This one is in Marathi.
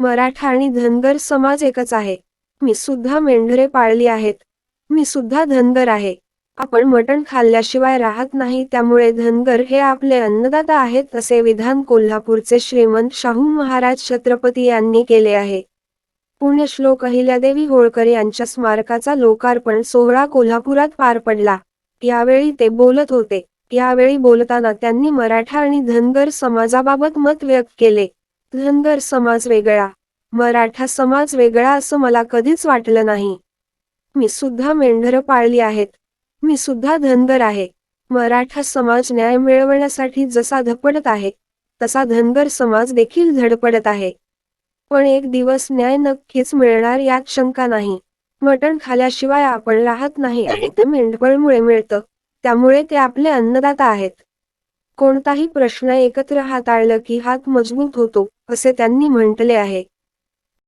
मराठा आणि धनगर समाज एकच आहे. मी सुद्धा मेंढरे पाळली आहेत. मी सुद्धा धनगर आहे. आपण मटण खाल्ल्याशिवाय राहत नाही त्यामुळे धनगर हे आपले अन्नदाता आहेत असे विधान कोल्हापूरचे श्रीमंत शाहू महाराज छत्रपती यांनी केले आहे. पुण्यश्लोक अहिल्यादेवी होळकर यांच्या स्मारकाचा लोकार्पण सोहळा कोल्हापुरात पार पडला. यावेळी ते बोलत होते. यावेळी बोलताना त्यांनी मराठा आणि धनगर समाजाबाबत मत व्यक्त केले. धनगर समाज वेगळा. मराठा समाज वेगळा असं मला कधीच वाटलं नाही. मी सुद्धा मेंढरं पाळली आहेत. मी सुद्धा धनगर आहे. मराठा समाज न्याय मिळवण्यासाठी जसा धडपडत आहे तसा धनगर समाज देखील धडपडत आहे. पण एक दिवस न्याय नक्कीच मिळणार यात शंका नाही. मटण खाल्याशिवाय आपण राहत नाही. आणि ते मेंढपळमुळे मिळतं. त्यामुळे ते आपले अन्नदाता आहेत. कोणताही प्रश्न एकत्र हाताळलं की हात मजबूत होतो असे त्यांनी म्हटले आहे.